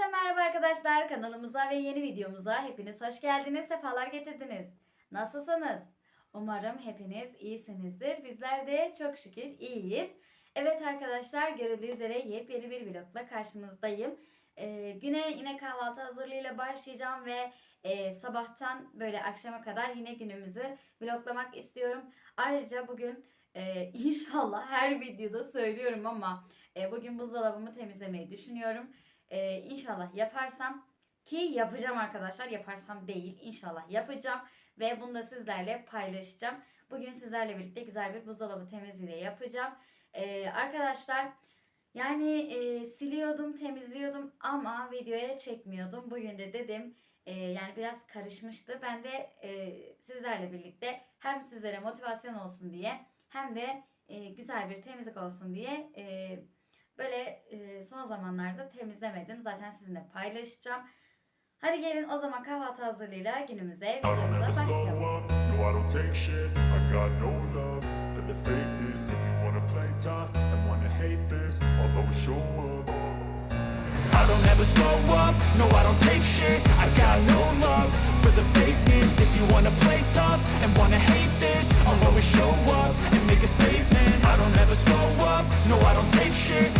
Herkese merhaba arkadaşlar. Kanalımıza ve yeni videomuza hepiniz hoş geldiniz, sefalar getirdiniz. Nasılsınız? Umarım hepiniz iyisinizdir. Bizler de çok şükür iyiyiz. Evet arkadaşlar görüldüğü üzere yepyeni bir vlogla karşınızdayım. Ee, güne yine kahvaltı hazırlığıyla başlayacağım ve e, sabahtan böyle akşama kadar yine günümüzü vloglamak istiyorum. Ayrıca bugün e, inşallah her videoda söylüyorum ama e, bugün buzdolabımı temizlemeyi düşünüyorum. Ee, inşallah yaparsam ki yapacağım arkadaşlar yaparsam değil inşallah yapacağım ve bunu da sizlerle paylaşacağım. Bugün sizlerle birlikte güzel bir buzdolabı temizliği yapacağım. Ee, arkadaşlar yani e, siliyordum temizliyordum ama videoya çekmiyordum. Bugün de dedim e, yani biraz karışmıştı. Ben de e, sizlerle birlikte hem sizlere motivasyon olsun diye hem de e, güzel bir temizlik olsun diye e, Böyle e, son zamanlarda temizlemedim. Zaten sizinle paylaşacağım. Hadi gelin o zaman kahvaltı hazırlığıyla günümüze videomuza başlayalım. I don't ever slow up, no I don't take shit. I got no love for the fakeness. If you wanna play tough and wanna hate this I'll always show up and make a statement. I don't ever slow up, no I don't take shit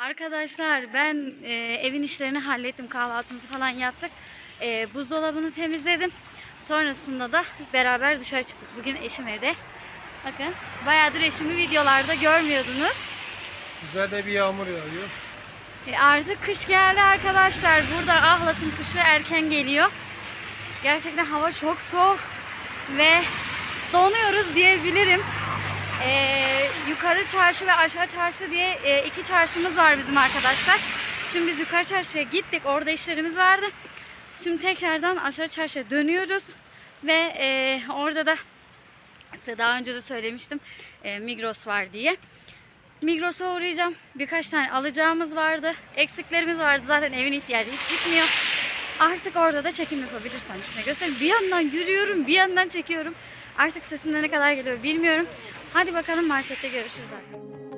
Arkadaşlar ben e, evin işlerini hallettim. Kahvaltımızı falan yaptık. E, buzdolabını temizledim. Sonrasında da beraber dışarı çıktık. Bugün eşim evde. Bakın bayağıdır eşimi videolarda görmüyordunuz. Güzel de bir yağmur yağıyor. E, artık kış geldi arkadaşlar. Burada Ahlat'ın kışı erken geliyor. Gerçekten hava çok soğuk ve donuyoruz diyebilirim. E, yukarı çarşı ve aşağı çarşı diye e, iki çarşımız var bizim arkadaşlar. Şimdi biz yukarı çarşıya gittik. Orada işlerimiz vardı. Şimdi tekrardan aşağı çarşıya dönüyoruz. Ve e, orada da size daha önce de söylemiştim e, Migros var diye. Migros'a uğrayacağım. Birkaç tane alacağımız vardı. Eksiklerimiz vardı. Zaten evin ihtiyacı hiç bitmiyor. Artık orada da çekim yapabilirsem göstereyim. Bir yandan yürüyorum, bir yandan çekiyorum. Artık sesimde ne kadar geliyor bilmiyorum. Hadi bakalım markette görüşürüz artık.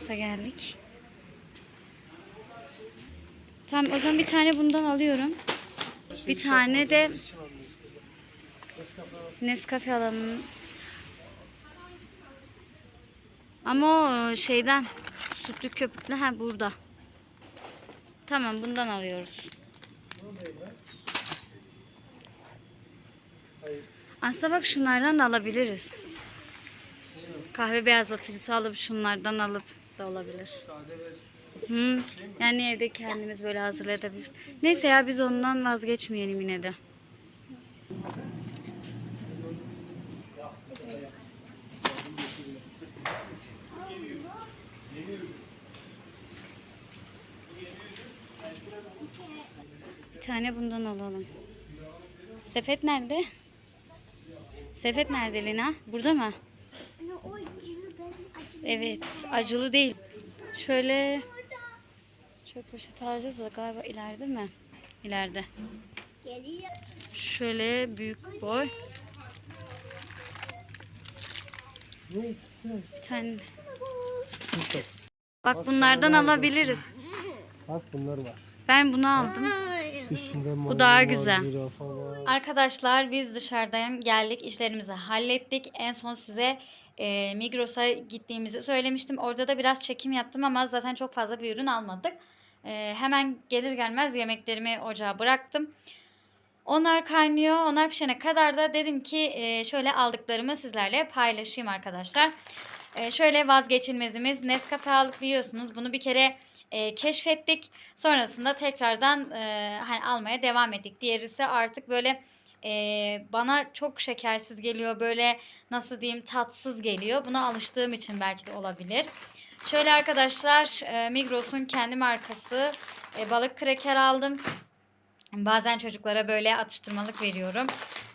Migros'a geldik. Tamam o zaman bir tane bundan alıyorum. Bir tane de Nescafe alalım. Ama o şeyden sütlü köpüklü ha burada. Tamam bundan alıyoruz. Aslında bak şunlardan da alabiliriz. Kahve beyazlatıcısı alıp şunlardan alıp da olabilir. Hı. Yani evde kendimiz böyle hazırlayabiliriz. Neyse ya biz ondan vazgeçmeyelim yine de. Bir tane bundan alalım. Sepet nerede? Sepet nerede Lina? Burada mı? Anne o acılı ben acılı. Evet, acılı değil. Şöyle çöp poşeti alacağız da galiba ileride mi? İleride. Şöyle büyük boy. Bir tane. Bak bunlardan alabiliriz. Bak bunlar var. Ben bunu aldım. Üstünde Bu daha güzel. Arkadaşlar biz dışarıdan geldik işlerimizi hallettik. En son size e, Migros'a gittiğimizi söylemiştim. Orada da biraz çekim yaptım ama zaten çok fazla bir ürün almadık. E, hemen gelir gelmez yemeklerimi ocağa bıraktım. Onlar kaynıyor. Onlar pişene kadar da dedim ki e, şöyle aldıklarımı sizlerle paylaşayım arkadaşlar. E, şöyle vazgeçilmezimiz Nescafe aldık biliyorsunuz. Bunu bir kere e, keşfettik. Sonrasında tekrardan e, hani almaya devam ettik. Diğeri ise artık böyle e, bana çok şekersiz geliyor. Böyle nasıl diyeyim tatsız geliyor. Buna alıştığım için belki de olabilir. Şöyle arkadaşlar e, Migros'un kendi markası e, balık kreker aldım. Bazen çocuklara böyle atıştırmalık veriyorum.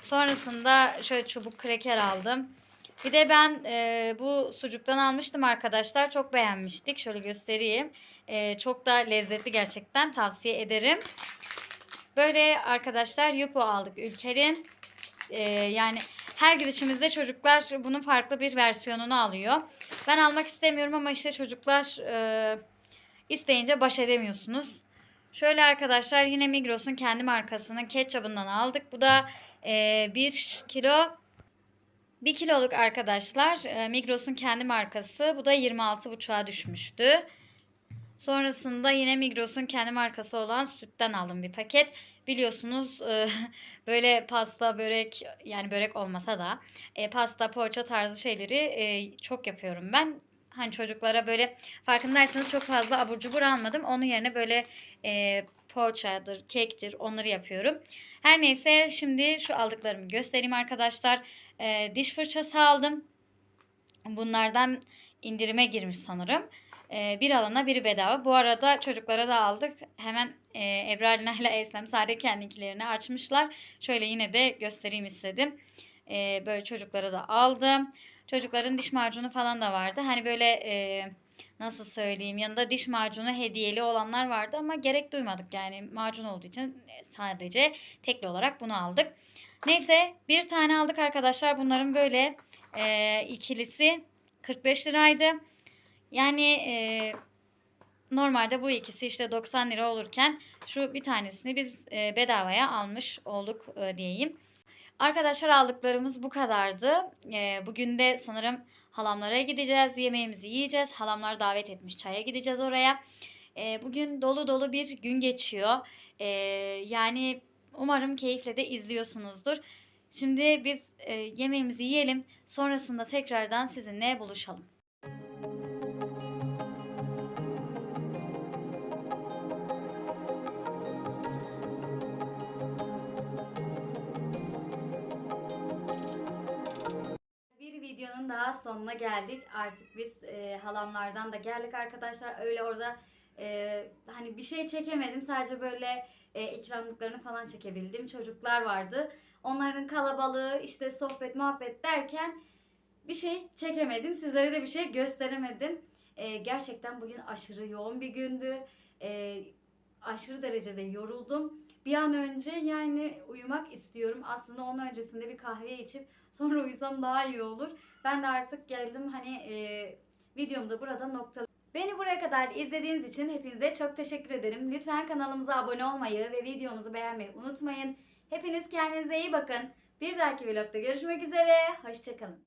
Sonrasında şöyle çubuk kreker aldım. Bir de ben e, bu sucuktan almıştım arkadaşlar. Çok beğenmiştik. Şöyle göstereyim. E, çok da lezzetli gerçekten. Tavsiye ederim. Böyle arkadaşlar Yupo aldık Ülker'in. E, yani her gidişimizde çocuklar bunun farklı bir versiyonunu alıyor. Ben almak istemiyorum ama işte çocuklar e, isteyince baş edemiyorsunuz. Şöyle arkadaşlar yine Migros'un kendi markasının ketçabından aldık. Bu da e, 1 kilo 1 kiloluk arkadaşlar e, Migros'un kendi markası. Bu da 26,5'a düşmüştü. Sonrasında yine Migros'un kendi markası olan sütten aldım bir paket. Biliyorsunuz e, böyle pasta, börek yani börek olmasa da e, pasta, poğaça tarzı şeyleri çok yapıyorum ben. Hani çocuklara böyle farkındaysanız çok fazla abur cubur almadım. Onun yerine böyle e, poğaçadır, kektir onları yapıyorum. Her neyse şimdi şu aldıklarımı göstereyim arkadaşlar. E, diş fırçası aldım. bunlardan indirime girmiş sanırım. Ee, bir alana biri bedava. Bu arada çocuklara da aldık. Hemen e, Ebra Lina ile Eslem sadece kendikilerini açmışlar. Şöyle yine de göstereyim istedim. Ee, böyle çocuklara da aldım. Çocukların diş macunu falan da vardı. Hani böyle e, nasıl söyleyeyim yanında diş macunu hediyeli olanlar vardı ama gerek duymadık yani macun olduğu için sadece tekli olarak bunu aldık. Neyse bir tane aldık arkadaşlar. Bunların böyle e, ikilisi 45 liraydı. Yani e, normalde bu ikisi işte 90 lira olurken şu bir tanesini biz e, bedavaya almış olduk e, diyeyim. Arkadaşlar aldıklarımız bu kadardı. E, bugün de sanırım halamlara gideceğiz. Yemeğimizi yiyeceğiz. Halamlar davet etmiş. Çaya gideceğiz oraya. E, bugün dolu dolu bir gün geçiyor. E, yani umarım keyifle de izliyorsunuzdur. Şimdi biz e, yemeğimizi yiyelim. Sonrasında tekrardan sizinle buluşalım. Videonun daha sonuna geldik. Artık biz e, halamlardan da geldik arkadaşlar. Öyle orada e, hani bir şey çekemedim. Sadece böyle e, ikramlıklarını falan çekebildim. Çocuklar vardı. Onların kalabalığı işte sohbet muhabbet derken bir şey çekemedim. Sizlere de bir şey gösteremedim. E, gerçekten bugün aşırı yoğun bir gündü. E, aşırı derecede yoruldum. Bir an önce yani uyumak istiyorum. Aslında onun öncesinde bir kahve içip sonra uyusam daha iyi olur. Ben de artık geldim hani e, videomu da burada nokta. Beni buraya kadar izlediğiniz için hepinize çok teşekkür ederim. Lütfen kanalımıza abone olmayı ve videomuzu beğenmeyi unutmayın. Hepiniz kendinize iyi bakın. Bir dahaki vlogda görüşmek üzere. Hoşçakalın.